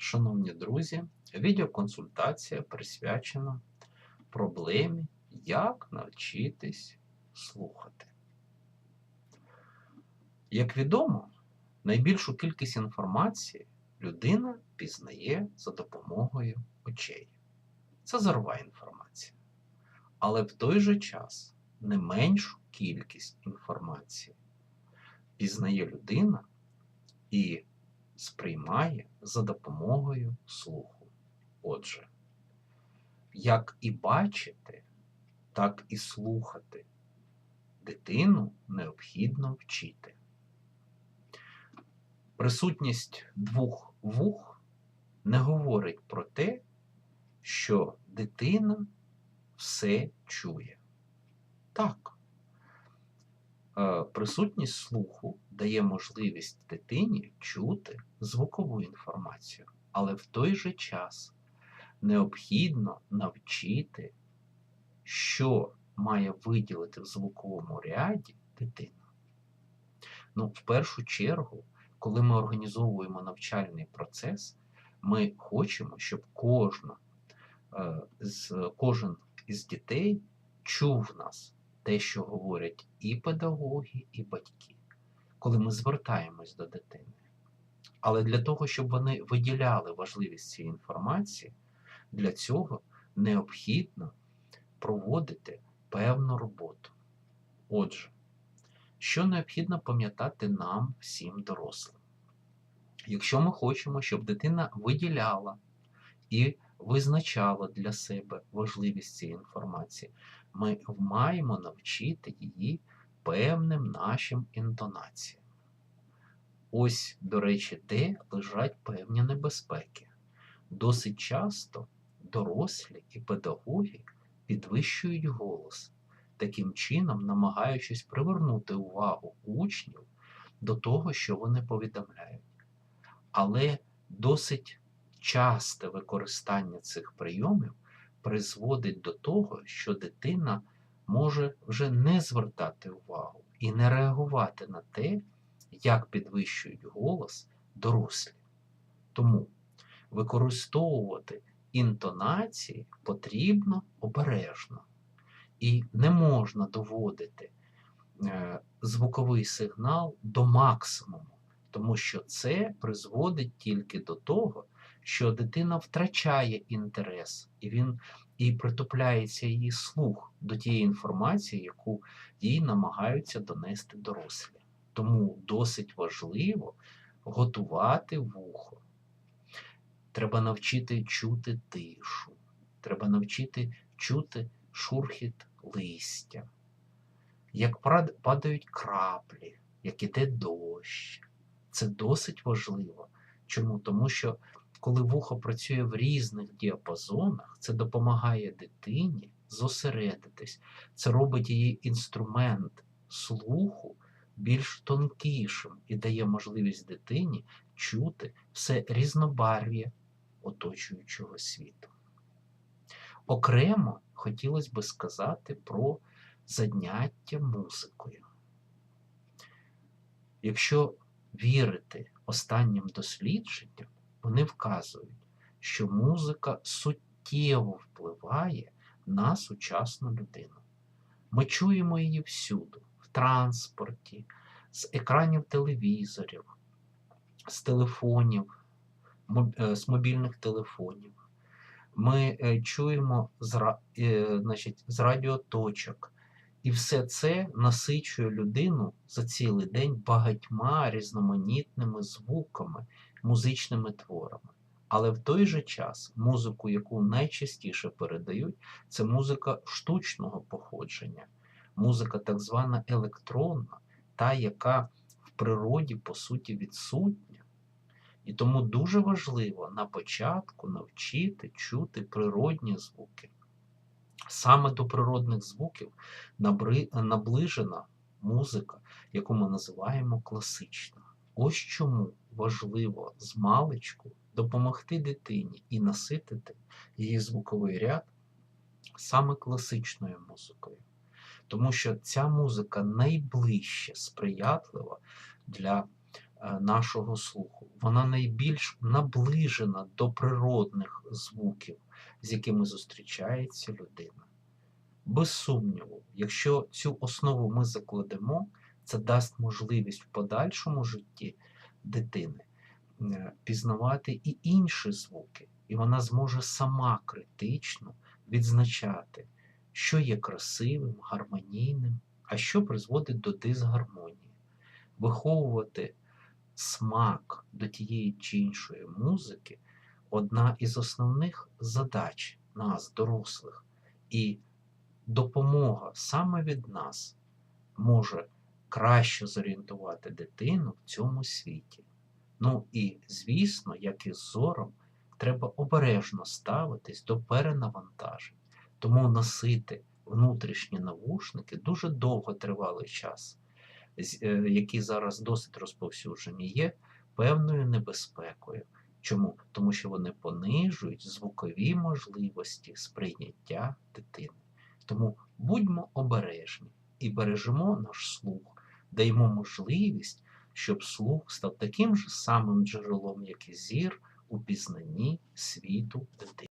Шановні друзі, відеоконсультація присвячена проблемі, як навчитись слухати. Як відомо, найбільшу кількість інформації людина пізнає за допомогою очей. Це зорова інформація. Але в той же час не меншу кількість інформації пізнає людина і сприймає за допомогою слуху. Отже, як і бачити, так і слухати дитину необхідно вчити. Присутність двох вух не говорить про те, що дитина все чує. Так, Е, присутність слуху дає можливість дитині чути звукову інформацію, але в той же час необхідно навчити, що має виділити в звуковому ряді дитина. Ну, в першу чергу, коли ми організовуємо навчальний процес, ми хочемо, щоб кожна, е, з, кожен із дітей чув нас те, що говорять і педагоги, і батьки, коли ми звертаємось до дитини. Але для того, щоб вони виділяли важливість цієї інформації, для цього необхідно проводити певну роботу. Отже, що необхідно пам'ятати нам, всім дорослим? Якщо ми хочемо, щоб дитина виділяла і визначала для себе важливість цієї інформації, ми маємо навчити її певним нашим інтонаціям. Ось, до речі, де лежать певні небезпеки. Досить часто дорослі і педагоги підвищують голос, таким чином намагаючись привернути увагу учнів до того, що вони повідомляють. Але досить часте використання цих прийомів призводить до того, що дитина може вже не звертати увагу і не реагувати на те, як підвищують голос дорослі. Тому використовувати інтонації потрібно обережно. І не можна доводити е, звуковий сигнал до максимуму, тому що це призводить тільки до того, що дитина втрачає інтерес, і він і притупляється її слух до тієї інформації, яку їй намагаються донести дорослі. Тому досить важливо готувати вухо. Треба навчити чути тишу, треба навчити чути шурхіт листя, як падають краплі, як іде дощ. Це досить важливо. Чому? Тому що коли вухо працює в різних діапазонах, це допомагає дитині зосередитись. Це робить її інструмент слуху більш тонкішим і дає можливість дитині чути все різнобарв'я оточуючого світу. Окремо хотілося би сказати про заняття музикою. Якщо вірити останнім дослідженням, вони вказують, що музика суттєво впливає на сучасну людину. Ми чуємо її всюди, в транспорті, з екранів телевізорів, з телефонів, е, з мобільних телефонів. Ми е, чуємо з, е, значить, з радіоточок. І все це насичує людину за цілий день багатьма різноманітними звуками, музичними творами. Але в той же час музику, яку найчастіше передають, це музика штучного походження, музика так звана електронна, та, яка в природі, по суті, відсутня. І тому дуже важливо на початку навчити чути природні звуки. Саме до природних звуків наближена музика, яку ми називаємо класичною. Ось чому важливо з маличку допомогти дитині і наситити її звуковий ряд саме класичною музикою. Тому що ця музика найближче сприятлива для е, нашого слуху. Вона найбільш наближена до природних звуків, з якими зустрічається людина. Без сумніву, якщо цю основу ми закладемо, це дасть можливість в подальшому житті дитини е, пізнавати і інші звуки, і вона зможе сама критично відзначати, що є красивим, гармонійним, а що призводить до дисгармонії, виховувати смак до тієї чи іншої музики одна із основних задач нас, дорослих, і допомога саме від нас може краще зорієнтувати дитину в цьому світі. Ну і, звісно, як і з зором, треба обережно ставитись до перенавантажень. Тому носити внутрішні навушники дуже довго тривалий час, е, які зараз досить розповсюджені, є певною небезпекою. Чому? Тому що вони понижують звукові можливості сприйняття дитини. Тому будьмо обережні і бережемо наш слух, даємо можливість, щоб слух став таким же самим джерелом, як і зір у пізнанні світу дитини.